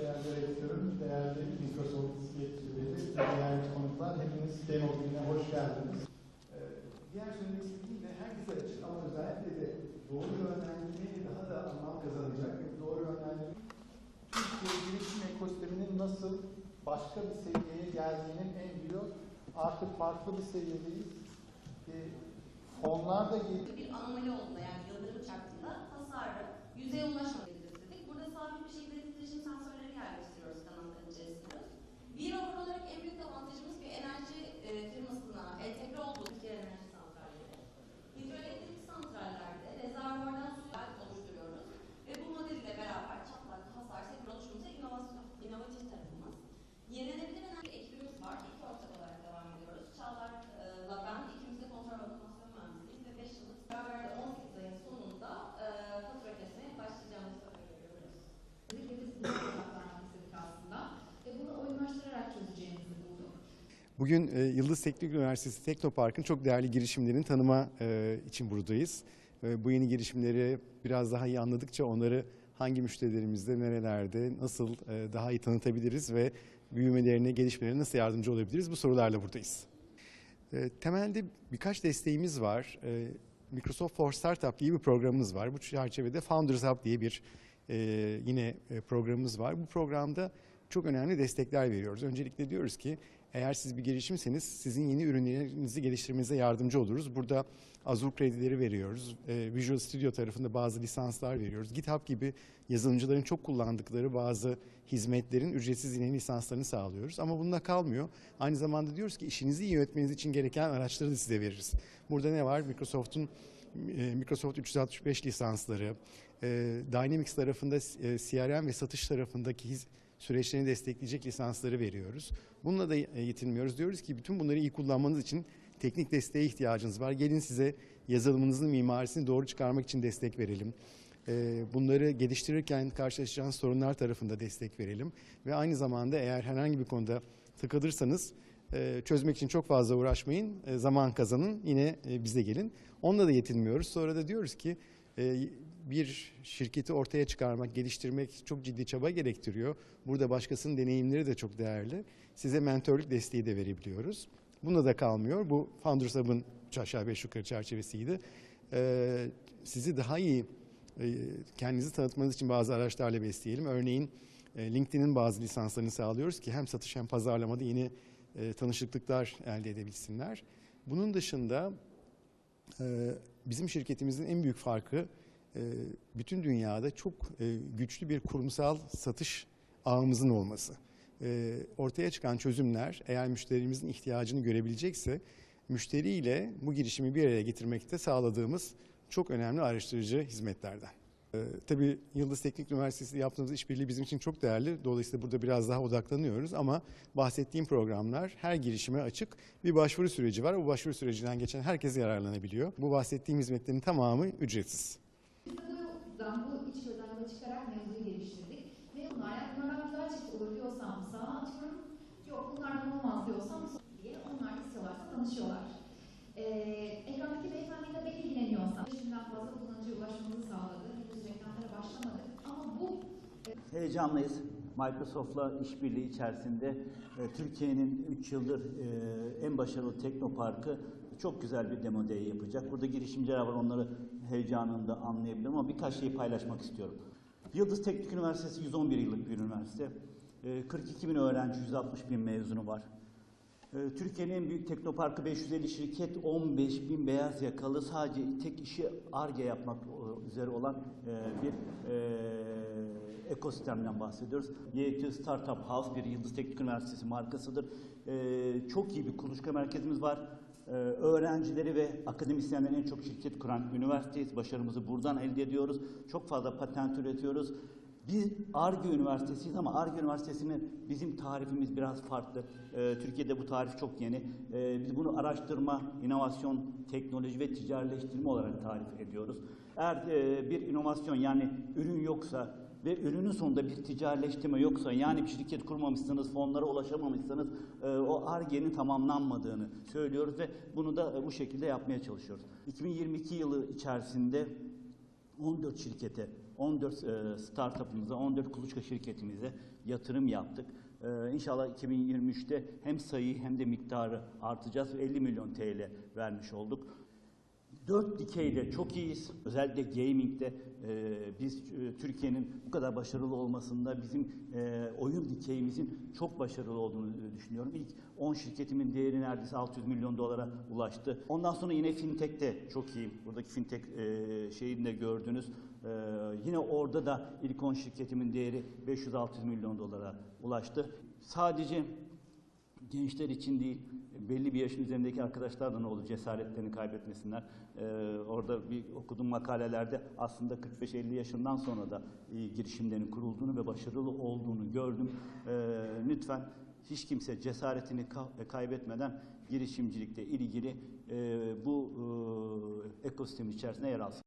değerli rektörüm, değerli Microsoft yetkilileri, değerli konuklar, hepiniz demo gününe hoş geldiniz. Ee, diğer söylemek istediğim de herkese açık ama özellikle de doğru yönlendirmeye daha da anlam kazanacak doğru yönlendirme Türkiye girişim ekosisteminin nasıl başka bir seviyeye geldiğinin en biliyor. Artık farklı bir seviyedeyiz. Ee, fonlar da bir anomali olduğunda yani yıldırım çarptığında hasarı yüzeye ulaşmadığını dedik. Burada sabit bir şekilde titreşim sensörleri knows Bugün e, Yıldız Teknik Üniversitesi Teknopark'ın çok değerli girişimlerini tanıma e, için buradayız. E, bu yeni girişimleri biraz daha iyi anladıkça onları hangi müşterilerimizde, nerelerde, nasıl e, daha iyi tanıtabiliriz ve büyümelerine, gelişmelerine nasıl yardımcı olabiliriz bu sorularla buradayız. E, temelde birkaç desteğimiz var. E, Microsoft for Startup diye bir programımız var. Bu çerçevede Founders Hub diye bir e, yine e, programımız var. Bu programda çok önemli destekler veriyoruz. Öncelikle diyoruz ki eğer siz bir girişimseniz sizin yeni ürünlerinizi geliştirmenize yardımcı oluruz. Burada Azure kredileri veriyoruz. E, Visual Studio tarafında bazı lisanslar veriyoruz. GitHub gibi yazılımcıların çok kullandıkları bazı hizmetlerin ücretsiz yine lisanslarını sağlıyoruz. Ama bununla kalmıyor. Aynı zamanda diyoruz ki işinizi iyi yönetmeniz için gereken araçları da size veririz. Burada ne var? Microsoft'un e, Microsoft 365 lisansları, e, Dynamics tarafında e, CRM ve satış tarafındaki hiz- süreçlerini destekleyecek lisansları veriyoruz. Bununla da yetinmiyoruz. Diyoruz ki bütün bunları iyi kullanmanız için teknik desteğe ihtiyacınız var. Gelin size yazılımınızın mimarisini doğru çıkarmak için destek verelim. E, Bunları geliştirirken karşılaşacağınız sorunlar tarafında destek verelim. Ve aynı zamanda eğer herhangi bir konuda tıkadırsanız e, çözmek için çok fazla uğraşmayın, e, zaman kazanın, yine e, bize gelin. Onunla da yetinmiyoruz. Sonra da diyoruz ki bir şirketi ortaya çıkarmak, geliştirmek çok ciddi çaba gerektiriyor. Burada başkasının deneyimleri de çok değerli. Size mentorluk desteği de verebiliyoruz. Bunda da kalmıyor. Bu Founders Hub'ın aşağı beş yukarı çerçevesiydi. E, sizi daha iyi e, kendinizi tanıtmanız için bazı araçlarla besleyelim. Örneğin e, LinkedIn'in bazı lisanslarını sağlıyoruz ki hem satış hem pazarlamada yeni e, tanışıklıklar elde edebilsinler. Bunun dışında e, bizim şirketimizin en büyük farkı e, bütün dünyada çok e, güçlü bir kurumsal satış ağımızın olması. E, Ortaya çıkan çözümler eğer müşterimizin ihtiyacını görebilecekse müşteriyle bu girişimi bir araya getirmekte sağladığımız çok önemli araştırıcı hizmetlerden. Ee, tabii Yıldız Teknik Üniversitesi yaptığımız işbirliği bizim için çok değerli. Dolayısıyla burada biraz daha odaklanıyoruz ama bahsettiğim programlar her girişime açık. Bir başvuru süreci var. Bu başvuru sürecinden geçen herkes yararlanabiliyor. Bu bahsettiğim hizmetlerin tamamı ücretsiz. Bu iç gözlemle çıkarak mevzuyu geliştirdik. Ve bunlar yani bunlardan güzel çıktı olur diyorsam sağa atıyorum. Yok bunlardan olmaz diyorsam diye onlar istiyorlarsa danışıyorlar. Ee, ekrandaki beyefendiyle ben ilgileniyorsam, 5000'den fazla kullanıcıya ulaşmamızı sağladı. Henüz reklamlara başlamadık. Ama bu Heyecanlıyız. Microsoft'la işbirliği içerisinde e, Türkiye'nin 3 yıldır e, en başarılı teknoparkı çok güzel bir demo day yapacak. Burada girişimciler var onları heyecanını da anlayabilirim ama birkaç şeyi paylaşmak istiyorum. Yıldız Teknik Üniversitesi 111 yıllık bir üniversite. E, 42 bin öğrenci, 160 bin mezunu var. Ee, Türkiye'nin en büyük teknoparkı 550 şirket, 15 bin beyaz yakalı sadece tek işi ARGE yapmak e, üzere olan e, bir e, ekosistemden bahsediyoruz. YT Startup House bir Yıldız Teknik Üniversitesi markasıdır. E, çok iyi bir kuluçka merkezimiz var. E, öğrencileri ve akademisyenlerin en çok şirket kuran üniversiteyiz. Başarımızı buradan elde ediyoruz. Çok fazla patent üretiyoruz. Biz ARGE Üniversitesiyiz ama ARGE Üniversitesi'nin bizim tarifimiz biraz farklı. Ee, Türkiye'de bu tarif çok yeni. Ee, biz bunu araştırma, inovasyon, teknoloji ve ticarileştirme olarak tarif ediyoruz. Eğer e, bir inovasyon yani ürün yoksa ve ürünün sonunda bir ticarileştirme yoksa yani bir şirket kurmamışsınız, fonlara ulaşamamışsınız e, o ARGE'nin tamamlanmadığını söylüyoruz ve bunu da e, bu şekilde yapmaya çalışıyoruz. 2022 yılı içerisinde 14 şirkete 14 e, startup'ımıza, 14 kuluçka şirketimize yatırım yaptık. E, İnşallah 2023'te hem sayıyı hem de miktarı artacağız. 50 milyon TL vermiş olduk. Dört dikeyde çok iyiyiz. Özellikle gaming'de e, biz e, Türkiye'nin bu kadar başarılı olmasında bizim e, oyun dikeyimizin çok başarılı olduğunu e, düşünüyorum. İlk 10 şirketimin değeri neredeyse 600 milyon dolara ulaştı. Ondan sonra yine fintech'te çok iyiyim. Buradaki fintech e, şeyini de gördünüz. E, yine orada da ilk 10 şirketimin değeri 500-600 milyon dolara ulaştı. Sadece gençler için değil, belli bir yaşın üzerindeki arkadaşlar da ne olur cesaretlerini kaybetmesinler. Ee, orada bir okuduğum makalelerde aslında 45-50 yaşından sonra da e, girişimlerin kurulduğunu ve başarılı olduğunu gördüm. Ee, lütfen hiç kimse cesaretini ka- kaybetmeden girişimcilikle ilgili e, bu e, ekosistem içerisinde yer alsın.